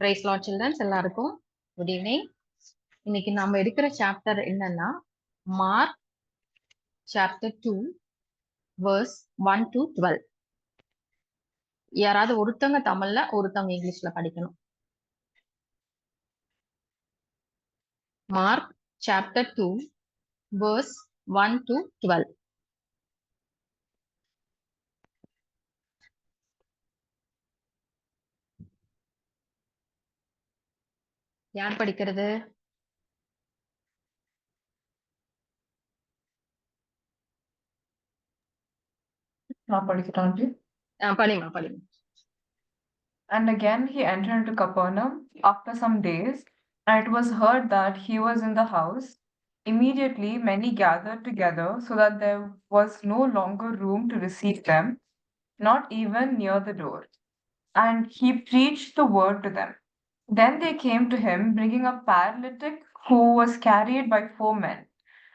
Price Lord childrens எல்லாருக்கும் good evening இன்னைக்கு நம்ம எடுக்கிற சாப்டர் என்னன்னா Mark chapter two verse one to twelve யாராவது ஒருத்தவங்க தமிழ்ல ஒருத்தவங்க இங்கிலீஷ்ல படிக்கணும். Mark chapter two verse one to twelve யார் படிக்கிறது நான் படிக்கிறேன் aunty. Ah, படிமா படிமா And again he entered into Capernaum after some days, and it was heard that he was in the house. Immediately many gathered together, so that there was no longer room to receive them, not even near the door. And he preached the word to them. Then they came to him, bringing a paralytic who was carried by four men.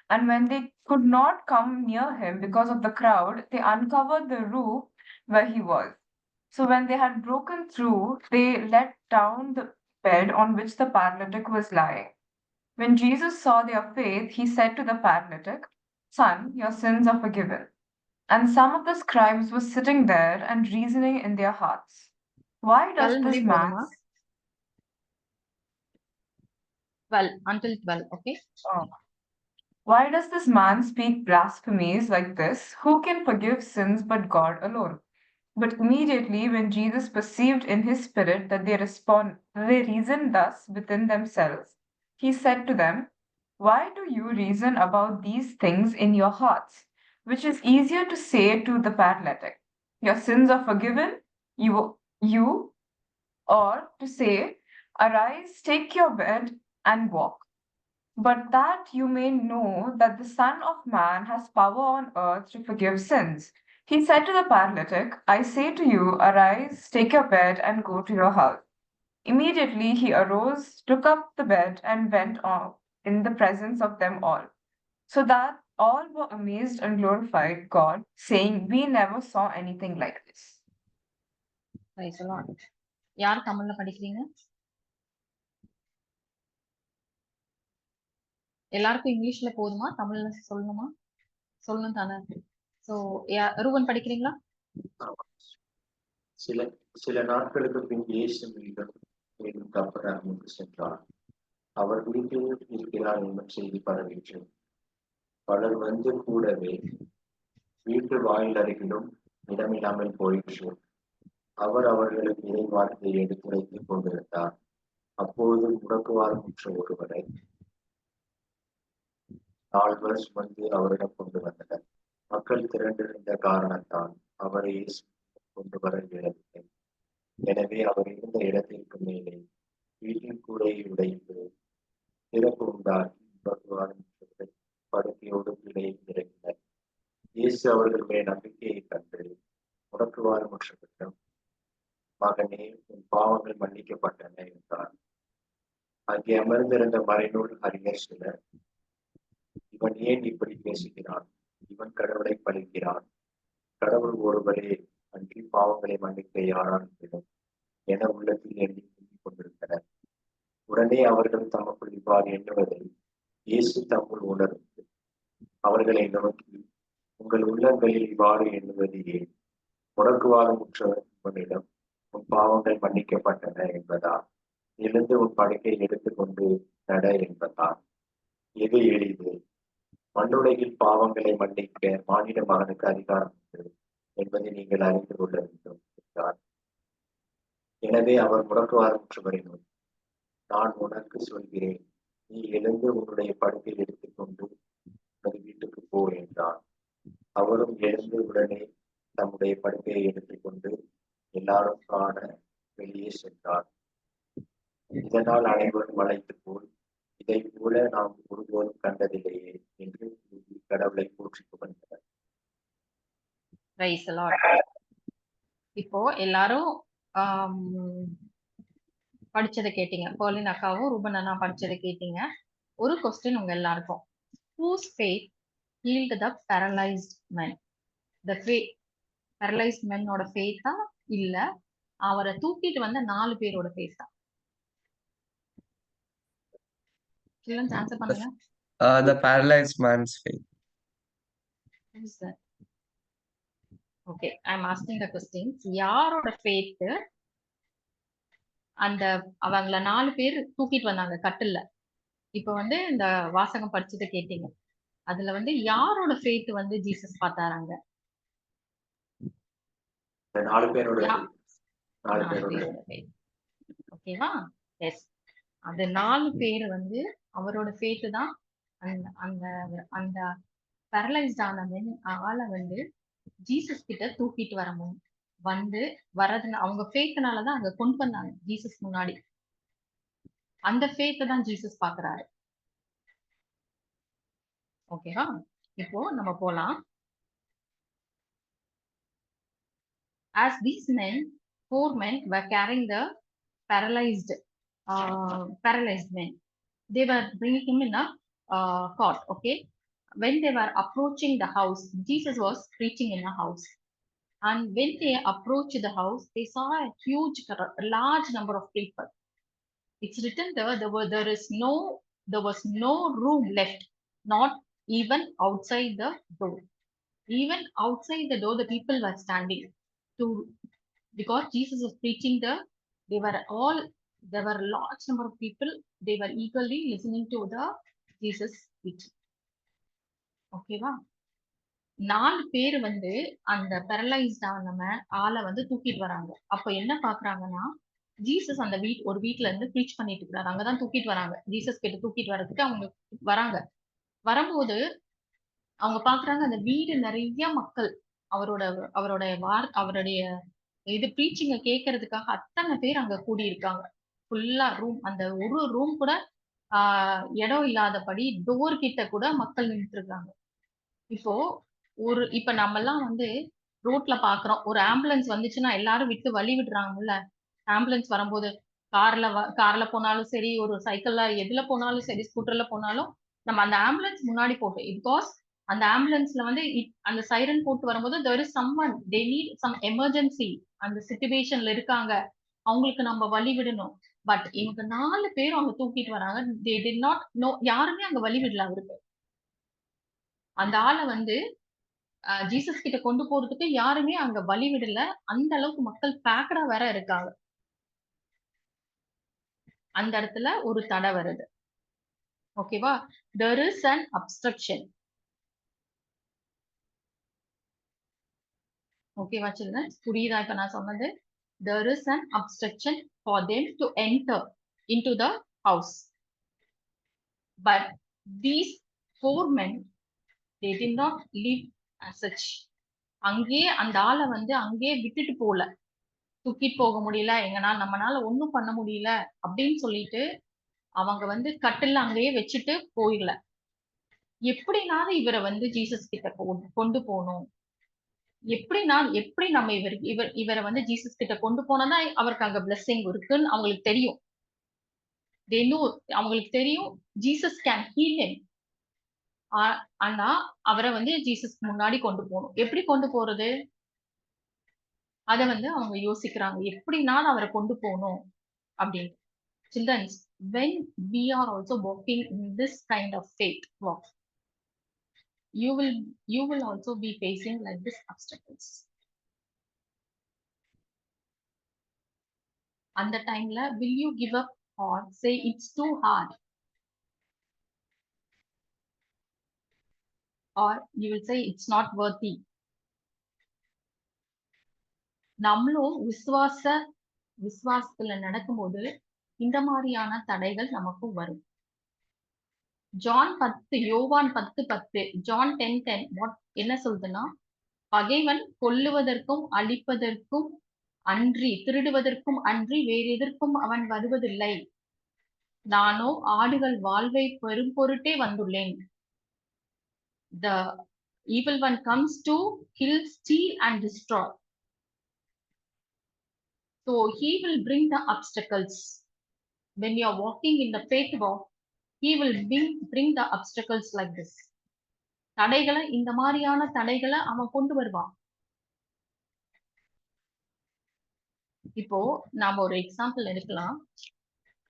And when they could not come near him because of the crowd, they uncovered the roof where he was. So when they had broken through, they let down the bed on which the paralytic was lying. When Jesus saw their faith, he said to the paralytic, Son, your sins are forgiven. And some of the scribes were sitting there and reasoning in their hearts, Why does this man 12 until 12 okay? Oh. why does this man speak blasphemies like this? Who can forgive sins but god alone? But immediately when jesus perceived in his spirit that they respond they reason thus within themselves. He said to them why do you reason about these things in your hearts? Which is easier to say to the paralytic your sins are forgiven you you or to say arise take your bed and walk. But that you may know that the Son of Man has power on earth to forgive sins. He said to the paralytic, I say to you, arise, take your bed, and go to your house. Immediately he arose, took up the bed, and went on in the presence of them all. So that all were amazed and glorified God, saying, We never saw anything like this. Praise Lord யார் தமிழ்ல படிக்கிறீங்க எல்லாருக்கும் இங்கிலீஷ்ல போதுமா? தமிழ்ல சொல்லணுமா? சொல்லணும் தானே. சோ ரூபன் படிக்கிறீங்களா? சில சில நாட்களுக்கு பின் இயேசு மீண்டும் மீண்டும் கப்பராமுக்கு சென்றார். அவர் வீட்டில் இருக்கிறார் என்னும் செய்தி பரவிற்று. பலர் வந்து கூடவே வீட்டு வாயில் அருகிலும் இடமில்லாமல் போயிற்று. அவர் அவர்களுக்கு இறை வார்த்தையை எடுத்துரைத்துக் கொண்டிருந்தார். அப்பொழுது முடக்குவாரமுற்ற ஒருவரை நால்வர் சுமந்து அவரிடம் கொண்டு வந்தனர். மக்கள் திரண்டிருந்த காரணத்தால் அவரை கொண்டு வர இயலவில்லை. எனவே அவர் இருந்த இடத்திற்கு மேலே வீட்டின் கூடையை உடைந்து திறப்பு உண்டாகி பகவான் படுக்கையோடு கீழே இறங்கினர் இயேசு அவர்கள் மேல் நம்பிக்கையை கண்டு முடக்குவாரமுற்றவரிடம் மகனே உன் பாவங்கள் மன்னிக்கப்பட்டன என்றார். அங்கே அமர்ந்திருந்த மறைநூல் அறிஞர் சிலர் இவன் ஏன் இப்படி பேசுகிறான் இவன் கடவுளை பழிக்கிறான் கடவுள் ஒருவரே அன்றி பாவங்களை மன்னிக்க என உள்ளத்தில் எண்ணி கூறிக் கொண்டிருந்தனர். உடனே அவர்கள் தமக்குள் இவ்வாறு எண்ணுவதை இயேசு தம்முள் உணர்ந்து அவர்களை நோக்கி உங்கள் உள்ளங்களில் இவ்வாறு எண்ணுவது ஏன்? முடக்குவாதம் உற்றவர் உங்களிடம் உன் பாவங்கள் மன்னிக்கப்பட்டன என்பதா? எழுந்து உன் படுக்கை எடுத்துக்கொண்டு நட என்பதா? எது எளிது? மண்ணுலகில் பாவங்களை மன்னிக்க மாநில மகனுக்கு அதிகாரம் உண்டு என்பதை நீங்கள் அறிந்து கொள்ள வேண்டும். இருக்கிறார் எனவே அவர் முடக்குவாரமுற்றவரை நோக்கி நான் உனக்கு சொல்கிறேன் நீ எழுந்து உன்னுடைய படுக்கையில் எடுத்துக்கொண்டு உனது வீட்டுக்கு போ என்றான். அவரும் எழுந்து உடனே தம்முடைய படுக்கையை எடுத்துக்கொண்டு எல்லாரும் காண வெளியே சென்றார். இதனால் அனைவரும் வளைத்து போல் இதை போல நாம் ஒருபோதும் கண்டதில்லையே என்று கடவுளை போற்றி கொண்டனர். இப்போ எல்லாரும் படிச்சதை கேட்டீங்க. பர்லின் அக்காவும் ரூபன் அண்ணா படிச்சதை கேட்டீங்க. ஒரு கொஸ்டின் உங்க எல்லாருக்கும். Whose faith healed the paralysed men the ஃபே பேரலைஸ்ட் மென்னோட ஃபேத்தா இல்ல அவரை தூக்கிட்டு வந்த நாலு பேரோட சில்ட்ரன்ஸ் ஆன்சர் பண்ணுங்க. Uh, the paralyzed man's Okay, I'm asking the questions. யாரோட ஃபேத் அந்த அவங்கள நாலு பேர் தூக்கிட்டு வந்தாங்க கட்டில்ல. இப்ப வந்து இந்த வாசகம் படிச்சுட்டு கேட்டீங்க. அதுல வந்து யாரோட ஃபேத் வந்து ஜீசஸ் பார்த்தாராங்க? நாலு பேரோட ஓகேவா எஸ் அந்த நாலு பேர் வந்து அவரோட ஃபேத் தான். அந்த அந்த அந்த பேரலைஸ்ட் ஆனவன் ஆளை வந்து ஜீசஸ் கிட்ட தூக்கிட்டு வரணும் வந்து வரதுன அவங்க ஃபேத்னால தான் அங்க கொண்டு வந்தாங்க ஜீசஸ் முன்னாடி அந்த ஃபேத்தை தான் ஜீசஸ் பாக்குறாரு ஓகேவா இப்போ நம்ம போலாம் as these men four men were carrying the paralyzed uh, paralyzed men they were bringing him in a uh, cot okay when they were approaching the house jesus was preaching in a house. And when they approached the house they saw a huge large number of people. It's written there there, were, there is no there was no room left not even outside the door. Even outside the door the people were standing. To because jesus was preaching the they were all there were a large number of people. They were eagerly listening to the jesus preaching ஓகேவா நாலு பேர் வந்து அந்த பெரலைஸ்ட் ஆனவ ஆளை வந்து தூக்கிட்டு வராங்க. அப்ப என்ன பாக்குறாங்கன்னா ஜீசஸ் அந்த வீட் ஒரு வீட்ல இருந்து ப்ரீச் பண்ணிட்டு இருக்கிறாரு. அங்கதான் தூக்கிட்டு வராங்க. ஜீசஸ் கிட்ட தூக்கிட்டு வர்றதுக்கு அவங்க வராங்க. வரும்போது அவங்க பாக்குறாங்க அந்த வீடு நிறைய மக்கள் அவரோட அவரோட வார் அவருடைய இது ப்ரீச்சிங்க கேட்கறதுக்காக அத்தனை பேர் அங்க கூடி இருக்காங்க ஃபுல்லா ரூம் அந்த ஒரு ரூம் கூட ஆஹ் இடம் இல்லாதபடி டோர் கிட்ட கூட மக்கள் நின்றுட்டு இருக்காங்க. இப்போ ஒரு இப்ப நம்ம எல்லாம் வந்து ரோட்ல பாக்குறோம். ஒரு ஆம்புலன்ஸ் வந்துச்சுன்னா எல்லாரும் விட்டு வழி விடுறாங்கல்ல. ஆம்புலன்ஸ் வரும்போது கார்ல கார்ல போனாலும் சரி ஒரு சைக்கிள்ல எதுல போனாலும் சரி ஸ்கூட்டர்ல போனாலும் நம்ம அந்த ஆம்புலன்ஸ் முன்னாடி போட்டு பிகாஸ் அந்த ஆம்புலன்ஸ்ல வந்து it- அந்த சைரன் போட்டு வரும்போது there is someone they need some emergency அந்த சுச்சுவேஷன்ல இருக்காங்க. அவங்களுக்கு நம்ம வழி விடணும். பட் இவங்க நாலு பேரும் அவங்க தூக்கிட்டு வராங்க. they did நாட் நோ யாருமே அங்க வழி விடல அவருக்கு. அந்த ஆளை வந்து ஜீசஸ் கிட்ட கொண்டு போறதுக்கு யாருமே அங்க வழி விடல. அந்த அளவுக்கு மக்கள் பேக்கடா வேற இருக்காங்க. அந்த இடத்துல ஒரு தடை வருது. ஓகேவா தெர் இஸ் அன் obstruction. ஓகேவா சில்ட்ரன் புரியுதா? இப்ப நான் சொன்னது. There is an obstruction for them to enter in to the house but these four men they not not leave such. அங்கேயே அந்த ஆளை வந்து அங்கேயே விட்டுட்டு போகல தூக்கிட்டு போக முடியல எங்கனால நம்மனால ஒன்றும் பண்ண முடியல அப்படின்னு சொல்லிட்டு அவங்க வந்து கட்டில் அங்கேயே வச்சுட்டு போயிடல. எப்படினாலும் இவரை வந்து ஜீசஸ் கிட்ட கொண்டு போகணும். எப்படினா எப்படி நம்ம இவர் இவர் இவரை வந்து ஜீசஸ் கிட்ட கொண்டு போனோம்னா அவருக்கு அங்க பிளெஸ்ஸிங் இருக்குன்னு அவங்களுக்கு தெரியும். தெனு அவங்களுக்கு தெரியும் ஜீசஸ் கேன் ஹீல் him. ஆனா அவரை வந்து ஜீசஸ்க்கு முன்னாடி கொண்டு போகணும் எப்படி கொண்டு போறது அதை வந்து அவங்க யோசிக்கிறாங்க எப்படினாலும் அவரை கொண்டு போகணும் அப்படின்னு childrens when we are also walking in this kind of faith walk you will you will also be facing like this obstacles அந்த டைம்ல will you give up or say it's too hard or you will say it's not worthy. நம்மளும் விசுவாச விசுவாசத்துல நடக்கும்போது இந்த மாதிரியான தடைகள் நமக்கு வரும். ஜான் பத்து யோவான் பத்து பத்து ஜான் டென் டென் என்ன சொல்லுதுன்னா பகைவன் கொல்லுவதற்கும் அழிப்பதற்கும் அன்றி திருடுவதற்கும் அன்றி வேறு எதற்கும் அவன் வருவதில்லை. நானோ ஆடுகள் வாழ்வை பெரும் பொருட்டே வந்துள்ளேன். The evil one comes to kill steal and destroy so he will bring the obstacles when you are walking in the faith walk he will bring bring the obstacles like this தடைகளை இந்த மாதிரியான தடைகளை அவன் கொண்டு வருவான் இப்போ நாம ஒரு எக்ஸாம்பிள் எடுக்கலாம்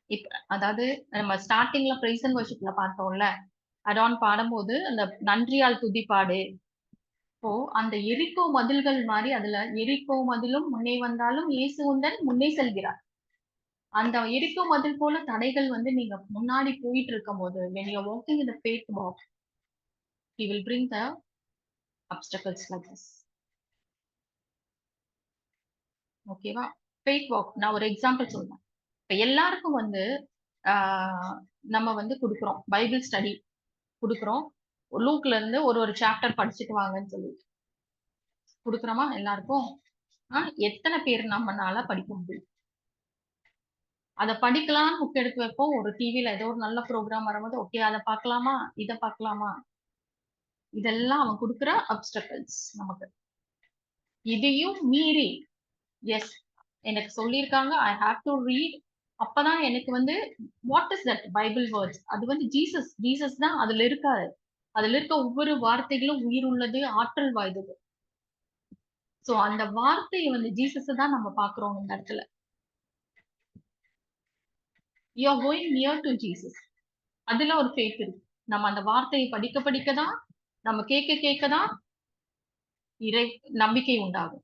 இப்ப அதாவது நம்ம ஸ்டார்டிங்ல பிரைஸ் அண்ட் வர்ஷிப்ல பார்த்தோம்ல அடான் பாடும்போது அந்த நன்றியால் துதிப்பாடு. இப்போ அந்த எரிக்கோ மதில்கள் மாதிரி அதுல எரிக்கோ மதிலும் முன்னே வந்தாலும் இயேசு உந்தன் முன்னே செல்கிறார். அந்த எரிக்கோ மதில் போல தடைகள் வந்து நீங்க முன்னாடி போயிட்டு இருக்கும் போது when you're walking in the faith walk he will bring the obstacles like this. ஓகேவா ஃபேக் வாக் நான் ஒரு எக்ஸாம்பிள் சொல்றேன். இப்ப எல்லாருக்கும் வந்து ஆஹ் நம்ம வந்து கொடுக்குறோம். பைபிள் ஸ்டடி கொடுக்குறோம். லூக்ல இருந்து ஒரு ஒரு சாப்டர் படிச்சுட்டு வாங்கன்னு சொல்லி கொடுக்குறோமா எல்லாருக்கும்? ஆஹ் எத்தனை பேர் நம்மனால படிக்க முடியும்? அதை படிக்கலாம் புக் எடுத்து வைப்போம். ஒரு டிவியில ஏதோ ஒரு நல்ல ப்ரோக்ராம் வரும்போது ஓகே அதை பார்க்கலாமா? இதை பார்க்கலாமா? இதெல்லாம் அவன் கொடுக்குற அப்டக்கல்ஸ் நமக்கு. இதையும் மீறி எஸ் எனக்கு சொல்லியிருக்காங்க. ஐ ஹாவ் டு ரீட் அப்பதான் எனக்கு வந்து what is that Bible words அது வந்து ஜீசஸ் ஜீசஸ் தான் அதுல இருக்காரு. அதுல இருக்க ஒவ்வொரு வார்த்தைகளும் உயிர் உள்ளது ஆற்றல் வாய்ந்தது. சோ அந்த வார்த்தையை வந்து ஜீசஸ் தான் நம்ம பாக்குறோம் இந்த இடத்துல. You are going near to Jesus அதுல ஒரு ஃபேத் இருக்கு. நம்ம அந்த வார்த்தையை படிக்க படிக்க தான் நம்ம கேட்க கேட்க தான் இறை நம்பிக்கை உண்டாகும்.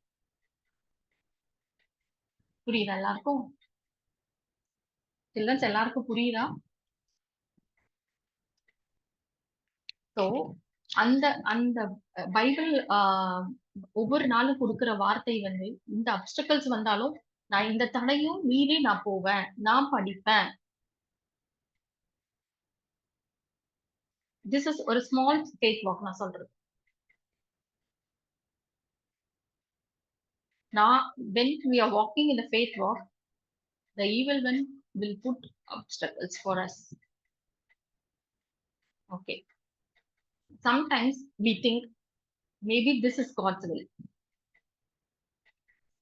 புரியுது எல்லாருக்கும்? சில்ட்ரன்ஸ் எல்லாருக்கும் புரியுதா? ஸோ அந்த அந்த பைபிள் ஆஹ், ஒவ்வொரு நாளும் கொடுக்குற வார்த்தை வந்து இந்த அப்டக்கல்ஸ் வந்தாலும் நான் இந்த தடையும் மீறி நான் போவேன் நான் படிப்பேன். திஸ் இஸ் ஒரு ஸ்மால் கேக் வாக் நான் சொல்றது. நான் when we are walking in the faith walk the evil when will put obstacles for us. Okay. Sometimes we think maybe this is God's will.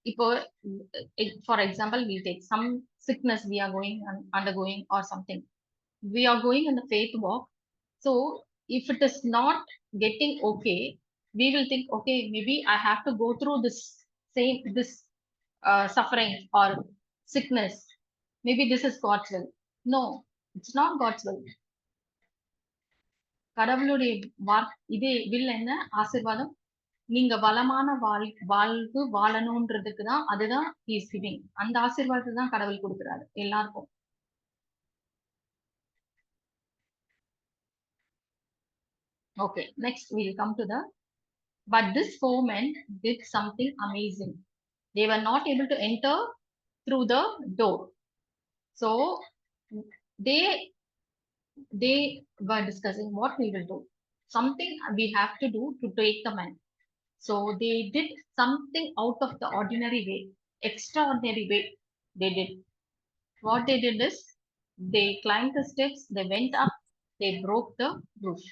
If, for example, we take some sickness we are going and undergoing or something. We are going in the faith walk. So if it is not getting okay, we will think, okay, maybe I have to go through this same this uh, suffering or sickness maybe this is God's will no it's not God's will கடவுளுடைய வார் இதே will என்ன ஆசிர்வாதம் நீங்க வளமான வாழ் வாழ்வு வாழணும்ன்றதுக்கு தான் அதுதான் இஸ் கிவிங் அந்த ஆசிர்வாதத்தை தான் கடவுள் கொடுக்குறாரு எல்லாருக்கும் okay next will come to the but this four men did something amazing they were not able to enter through the door so they they were discussing what we will do something we have to do to take the man so they did something out of the ordinary way extraordinary way they did what they did is they climbed the steps they went up they broke the roof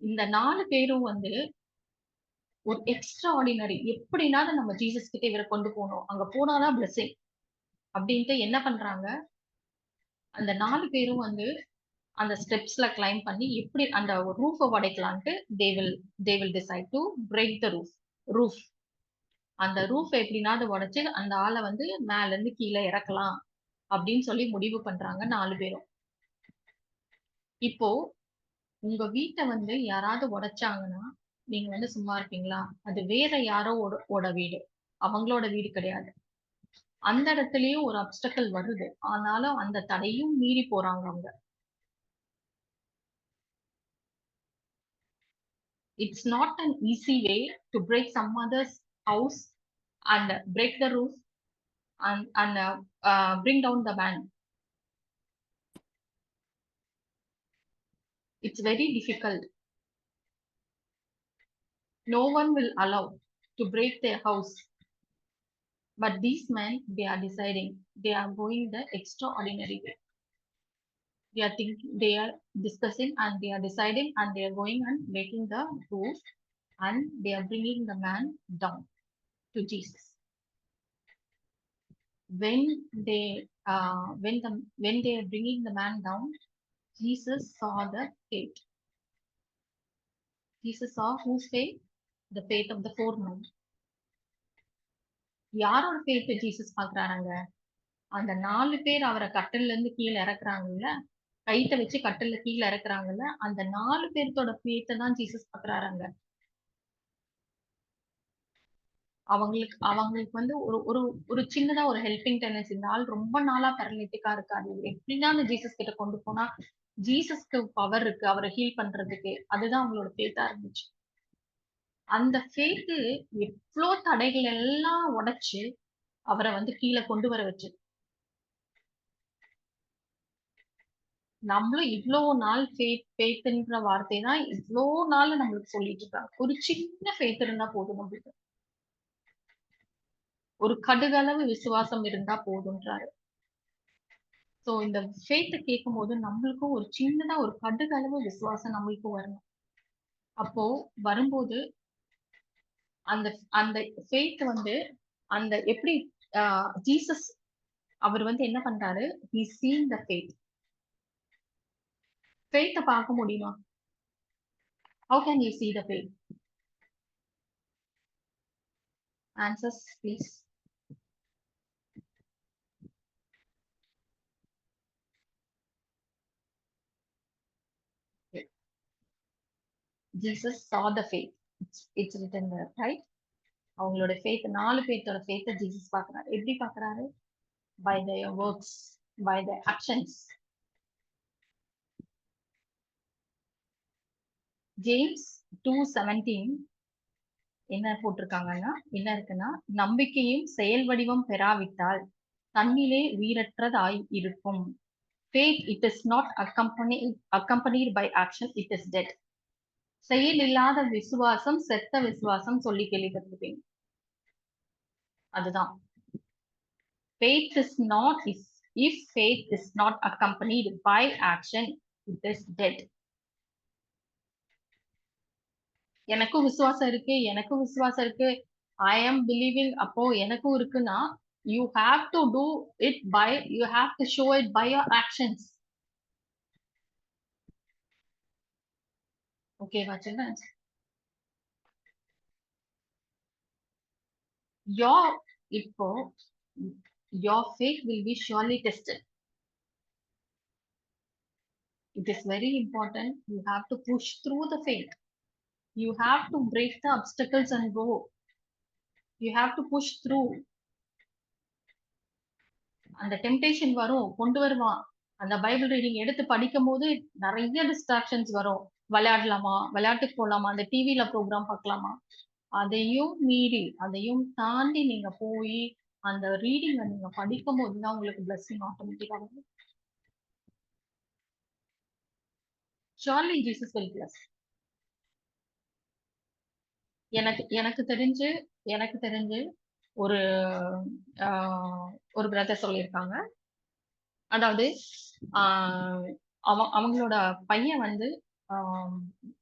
இந்த நாலு பேரும் வந்து ஒரு extra ordinary எப்படினாலும் நம்ம Jesus கிட்ட இவரை கொண்டு போகணும். அங்க போனாதான் பிளெஸிங் அப்படின்ட்டு என்ன பண்றாங்க? அந்த நாலு பேரும் வந்து அந்த ஸ்டெப்ஸ்ல கிளைம் பண்ணி எப்படி அந்த ரூஃபை உடைக்கலான்ட்டு they will they will decide to break the roof roof அந்த ரூஃப் எப்படினாவது உடைச்சு அந்த ஆளை வந்து மேல இருந்து கீழே இறக்கலாம் அப்படின்னு சொல்லி முடிவு பண்றாங்க நாலு பேரும். இப்போ உங்க வீட்டை வந்து யாராவது உடைச்சாங்கன்னா நீங்க வந்து சும்மா இருப்பீங்களா? அது வேற யாரோ ஓட வீடு. அவங்களோட வீடு கிடையாது. அந்த இடத்துலயும் ஒரு அப்டக்கல் வருது. ஆனாலும் அந்த தடையும் மீறி போறாங்க அவங்க. It's not an easy way to break some others house and break the roof and and bring down the pan it's very difficult No one will allow to break their house. But these men, they are deciding, they are going the extraordinary way. They are thinking, they are discussing and they are deciding and they are going and breaking the roof and they are bringing the man down to Jesus. When they, uh, when the, when they are bringing the man down, Jesus saw the faith. Jesus saw whose faith? The faith of the four men. யாரோட faith Jesus பாக்குறாங்க அந்த நாலு பேர் அவரை கட்டில்ல இருந்து கீழே இறக்குறாங்கல்ல? கைத்தை வச்சு கட்டல்ல கீழே இறக்குறாங்கல்ல? அந்த நாலு பேர்த்தோட ஃபேத்தை தான் ஜீசஸ் பாக்குறாங்க அவங்களுக்கு அவங்களுக்கு வந்து ஒரு ஒரு ஒரு சின்னதா ஒரு ஹெல்பிங் டெனன்ஸ் இந்த ஆள் ரொம்ப நாளா பெரலிட்டிக்கா இருக்காரு. எப்படின்னா அந்த ஜீசஸ் கிட்ட கொண்டு போனா ஜீசஸ்க்கு பவர் இருக்கு அவரை ஹீல் பண்றதுக்கு. அதுதான் அவங்களோட ஃபேத்தா இருந்துச்சு. அந்த ஃபேத்து எவ்வளோ தடைகள் எல்லாம் உடைச்சு அவரை வந்து கீழே கொண்டு வர வச்சு. நம்மளும் இவ்வளோ நாள் ஃபேத் ஃபேத்துன்ற வார்த்தை தான் இவ்வளோ நாள் நம்மளுக்கு சொல்லிட்டு இருக்காங்க ஒரு சின்ன ஃபேத் இருந்தா போதும் நம்மளுக்கு. ஒரு கடுகளவு விசுவாசம் இருந்தா போதுன்றாரு சோ இந்த ஃபேத்தை கேட்கும் போது நம்மளுக்கும் ஒரு சின்னதா ஒரு கடுகளவு விசுவாசம் நம்மளுக்கும் வரணும். அப்போ வரும்போது அந்த அந்த ஃபேத் வந்து அந்த எப்படி ஜீசஸ் அவர் வந்து என்ன பண்றாரு? ஹி சீன் த ஃபேத் ஃபேத்த பார்க்க முடியுமா? How can you see the faith answers please Jesus saw the faith. It's written right அவங்களோட ஃபேத் நாலு பேர்த்தோட ஃபேத்தை ஜீசஸ் பார்க்குறாரு. எப்படி பார்க்குறாரு? By the works by the actions James two seventeen என்ன போட்டிருக்காங்கன்னா என்ன இருக்குன்னா நம்பிக்கையும் செயல் வடிவம் பெறாவிட்டால் தன்னிலே உயிரற்றதாய் இருக்கும். Faith it is not accompany accompanied by action it is dead செயல் இல்லாத விசுவாசம் செத்த விசுவாசம் சொல்லி கேள்விப்பட்டிருப்பீங்க அதுதான் faith is not is if faith is not accompanied by எனக்கும் விசுவாசம் இருக்கு எனக்கும் விசுவாசம் இருக்கு ஐ ஆம் பிலீவிங் அப்போ எனக்கும் இருக்குன்னா you have to do it by you have to show it by your actions okay children your இப்போ your faith will be surely tested it is very important you have to push through the faith you have to break the obstacles and go you have to push through அந்த temptation வரும் கொண்டு வருவான் அந்த Bible reading எடுத்து படிக்கும் போது நிறைய distractions வரும் விளையாடலாமா? விளையாட்டுக்கு போகலாமா அந்த டிவியில ப்ரோக்ராம் பார்க்கலாமா? அதையும் மீறி அதையும் தாண்டி நீங்க போய் அந்த ரீடிங்கை நீங்க படிக்கும் போது தான் உங்களுக்கு பிளஸ்ஸிங் ஆட்டோமேட்டிக்கா வரும். சார்லி ஜீசஸ் வில் பிளஸ் எனக்கு எனக்கு தெரிஞ்சு எனக்கு தெரிஞ்சு ஒரு ஆஹ் ஒரு பிரதர் சொல்லியிருக்காங்க. அதாவது ஆஹ் அவ அவங்களோட பையன் வந்து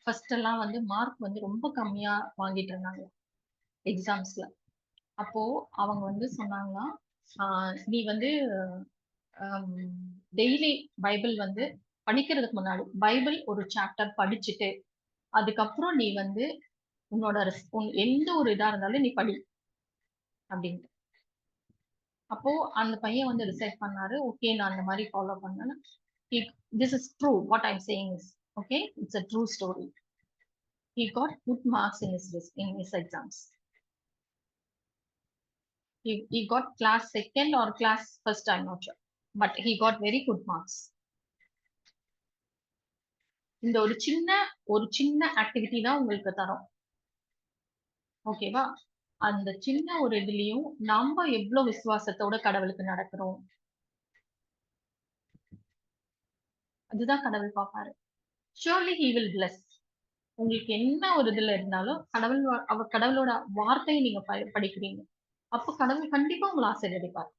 ஃபர்ஸ்ட் எல்லாம் வந்து மார்க் வந்து ரொம்ப கம்மியா வாங்கிட்டு இருந்தாங்க எக்ஸாம்ஸ்ல அப்போ அவங்க வந்து சொன்னாங்கன்னா நீ வந்து டெய்லி பைபிள் வந்து படிக்கிறதுக்கு முன்னாடி பைபிள் ஒரு சாப்டர் படிச்சுட்டு அதுக்கப்புறம் நீ வந்து உன்னோட எந்த ஒரு இதா இருந்தாலும் நீ படி அப்படின்ட்டு. அப்போ அந்த பையன் வந்து டிசைட் பண்ணாரு ஓகே நான் அந்த மாதிரி ஃபாலோ பண்ணேன் this is true what I'm saying is okay it's a true story he got good marks in his in his exams. He, he got class second or class first i'm not sure but he got very good marks. இந்த ஒரு சின்ன ஒரு சின்ன activity தான் உங்களுக்கு தரும். ஓகேவா அந்த சின்ன ஒரு இதுலயும் நம்ம எவ்வளவு விசுவாசத்தோட கடவுளுக்கு நடக்கிறோம்? அதுதான் கடவுள் பார்ப்பாரு ஷோர்லி ஹி வில் பிளஸ் உங்களுக்கு என்ன ஒரு இதுல இருந்தாலும் கடவுள் அவ கடவுளோட வார்த்தையை நீங்க ப- படிக்கிறீங்க. அப்ப கடவுள் கண்டிப்பா உங்களை ஆசீர்வதிப்பார்.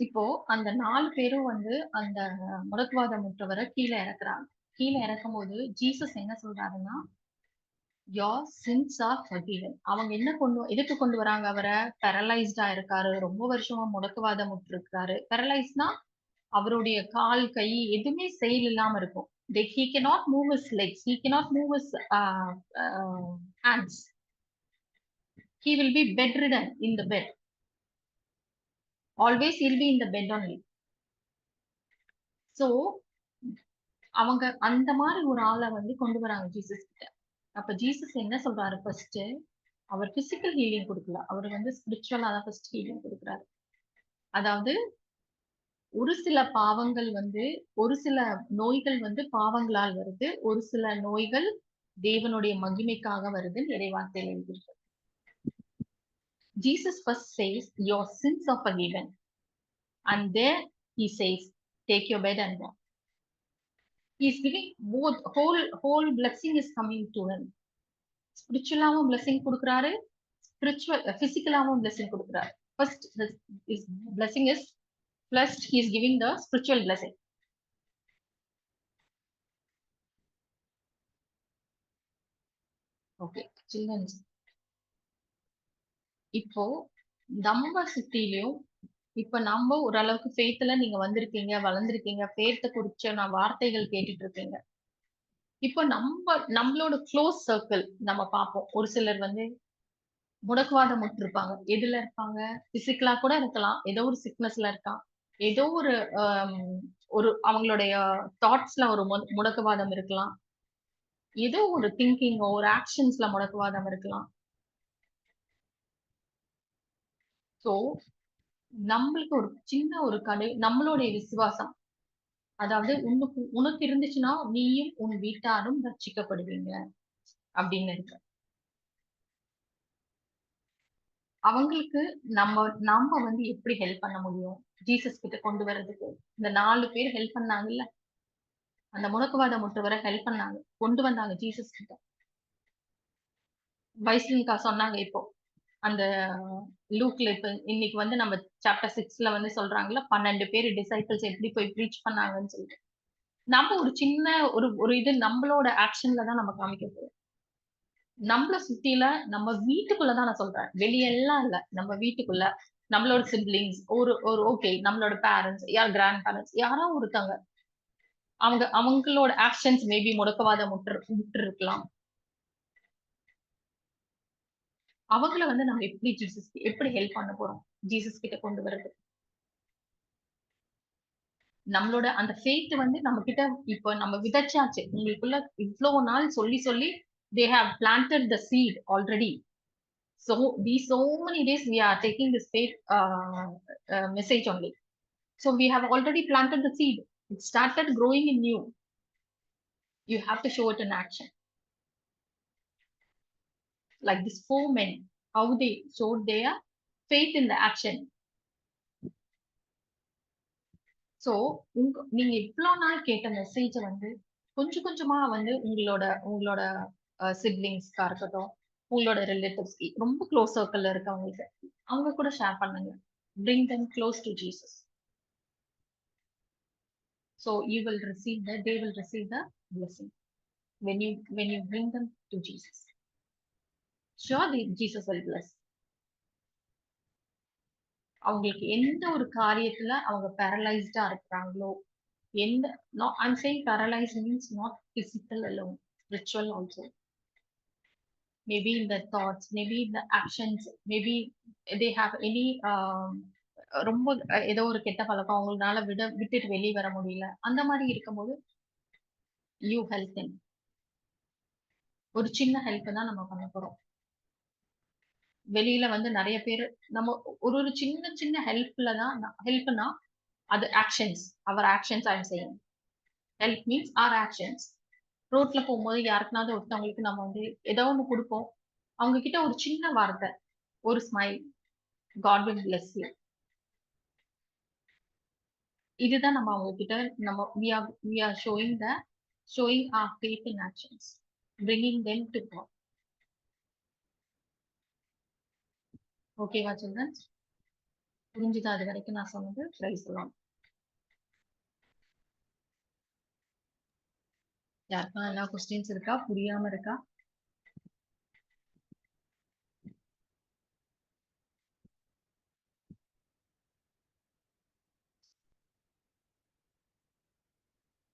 இப்போ அந்த நாலு பேரும் வந்து அந்த முடக்குவாதம் முற்றவரை கீழே இறக்குறாங்க. கீழே இறக்கும் போது ஜீசஸ் என்ன சொல்றாருன்னா யோர் சின்ஸ் ஆர் ஃபர்கிவன் அவங்க என்ன கொண்டு எதுக்கு கொண்டு வராங்க அவரை பேரலைஸ்டா இருக்காரு ரொம்ப வருஷமா முடக்குவாதம் விட்டுருக்காரு பேரலைஸ்னா அவருடைய கால் கை எதுவுமே செயல் இல்லாம இருக்கும் they he can not move his legs he can not move his hands he will be bed ridden in the bed always will be in the bed only so அவங்க அந்த மாதிரி ஒரு ஆளை வந்து கொண்டு வராங்க ஜீசஸ் கிட்ட அப்ப ஜீசஸ் என்ன சொல்றாரு ஃபர்ஸ்ட் அவர் பிசிக்கல் ஹீலிங் கொடுக்கல. அவர் வந்து ஸ்பிரிச்சுவலா தான் ஃபர்ஸ்ட் ஹீலிங் கொடுக்குறாரு. அதாவது ஒரு சில பாவங்கள் வந்து ஒரு சில நோய்கள் வந்து பாவங்களால் வருது ஒரு சில நோய்கள் தேவனுடைய மகிமைக்காக வருது இறைவார்த்தையில் எழுதியிருக்கு. Jesus first says your sins are forgiven and there he says take your bed and walk walk. He's giving both whole whole blessing is coming to him. ஸ்பிரிச்சுவலாவும் blessing கொடுக்குறாரு ஸ்பிரிச்சுவல் பிசிக்கலாவும் blessing கொடுக்குறாரு first his blessing is First, he is giving the spiritual blessing. Okay, children. இப்போ நம்ம சுத்திலையும் இப்ப நம்ம ஓரளவுக்கு ஃபேத்துல நீங்க வந்திருக்கீங்க வளர்ந்துருக்கீங்க. ஃபேத்த குறிச்ச நான் வார்த்தைகள் கேட்டுட்டு இருக்கீங்க இப்போ நம்ம நம்மளோட க்ளோஸ் சர்க்கிள் நம்ம பார்ப்போம். ஒரு சிலர் வந்து முடக்குவாதம் இருப்பாங்க எதுல இருப்பாங்க? பிசிக்கலா கூட இருக்கலாம். ஏதோ ஒரு சிக்னஸ்ல இருக்கான். ஏதோ ஒரு ஒரு அவங்களுடைய தாட்ஸ்ல ஒரு முடக்குவாதம் இருக்கலாம். ஏதோ ஒரு திங்கிங்கோ ஒரு ஆக்ஷன்ஸ்ல முடக்குவாதம் இருக்கலாம். சோ நம்மளுக்கு ஒரு சின்ன ஒரு கடை நம்மளுடைய விசுவாசம். அதாவது உனக்கு உனக்கு இருந்துச்சுன்னா நீயும் உன் வீட்டாரும் ரட்சிக்கப்படுவீங்க அப்படின்னு இருக்கு. அவங்களுக்கு நம்ம நம்ம வந்து எப்படி ஹெல்ப் பண்ண முடியும்? ஜீசஸ் கிட்ட கொண்டு வர்றதுக்கு. இந்த நாலு பேர் ஹெல்ப் பண்ணாங்கல்ல? அந்த முடக்குவாத முற்றவரை ஹெல்ப் பண்ணாங்க. கொண்டு வந்தாங்க ஜீசஸ் கிட்ட. வைஸ்லின்கா சொன்னாங்க இப்போ. அந்த லூக்ல இப்ப இன்னைக்கு வந்து நம்ம சாப்டர் சிக்ஸ்ல வந்து சொல்றாங்கல்ல பன்னெண்டு பேர் டிசைபிள்ஸ் எப்படி போய் ப்ரீச் பண்ணாங்கன்னு சொல்லிட்டு. நம்ம ஒரு சின்ன ஒரு ஒரு இது நம்மளோட ஆக்ஷன்ல தான் நம்ம காமிக்க போறோம். நம்மள சுத்தில நம்ம வீட்டுக்குள்ளதான் நான் சொல்றேன். வெளியெல்லாம் இல்ல. நம்ம வீட்டுக்குள்ள நம்மளோட சிப்ளிங்ஸ் ஒரு ஒரு ஓகே நம்மளோட பேரண்ட்ஸ் யார் கிராண்ட் பேரண்ட்ஸ் யாரோ ஒருத்தவங்க. அவங்க அவங்களோட ஆக்ஷன்ஸ் மேபி முடக்கவாத முற்று முற்று இருக்கலாம் அவங்கள வந்து நம்ம எப்படி ஜீசஸ் எப்படி ஹெல்ப் பண்ண போறோம் ஜீசஸ் கிட்ட கொண்டு வர்றது நம்மளோட அந்த ஃபேத் வந்து நம்ம கிட்ட இப்போ நம்ம விதைச்சாச்சு உங்களுக்குள்ள இவ்வளவு நாள் சொல்லி சொல்லி they have planted the seed already so we so many days we are talking this faith message only so we have already planted the seed it started growing in you you have to show it in action Like these four men, how they showed their faith in the action. So உங்க நீங்க இவ்வளவு நாள் கேட்ட மெசேஜை வந்து கொஞ்சம் கொஞ்சமா வந்து உங்களோட உங்களோட சிப்ளிங்ஸ்க்கா இருக்கட்டும் உங்களோட ரிலேட்டிவ்ஸ்க்கு ரொம்ப க்ளோஸ் சர்க்கிள்ல இருக்கவங்களுக்கு அவங்க கூட ஷேர் பண்ணுங்க. Bring them close to Jesus so you will receive the they will receive the blessing when you when you bring them to Jesus surely Jesus will bless. அவங்களுக்கு எந்த ஒரு காரியத்துல அவங்க பேரலைஸ்டா இருக்கிறாங்களோ எந்த not I'm saying paralyse means not physical alone spiritual also maybe இந்த thoughts maybe இந்த actions maybe they have any ரொம்ப ஏதோ ஒரு கெட்ட பழக்கம் அவங்களால விட விட்டுட்டு வெளியே வர முடியல. அந்த மாதிரி இருக்கும்போது யூ ஹெல்ப் ஒரு சின்ன ஹெல்ப் தான் நம்ம பண்ண போறோம். வெளியில வந்து நிறைய பேர் நம்ம ஒரு ஒரு சின்ன சின்ன ஹெல்ப்ல தான் ஹெல்ப்னா அது ஆக்ஷன்ஸ் அவர் ஆக்ஷன்ஸ் ஐம் செய்யும் ஹெல்ப் மீன்ஸ் ஆர் ஆக்ஷன்ஸ் ரோட்ல போகும்போது யாருக்குனாவது ஒருத்தவங்களுக்கு நம்ம வந்து ஏதோ ஒன்று கொடுப்போம். அவங்க கிட்ட ஒரு சின்ன வார்த்தை ஒரு smile God will bless you இதுதான் நம்ம அவங்க கிட்ட நம்ம we are we are showing the showing our faith in actions bringing them to ஓகேவா சில்ட்ரன்ஸ் புரிஞ்சுதா? அது வரைக்கும் நான் சொன்னது ட்ரை சொல்லலாம். யாருக்கா? எல்லா கொஸ்டின்ஸ் இருக்கா? புரியாம இருக்கா?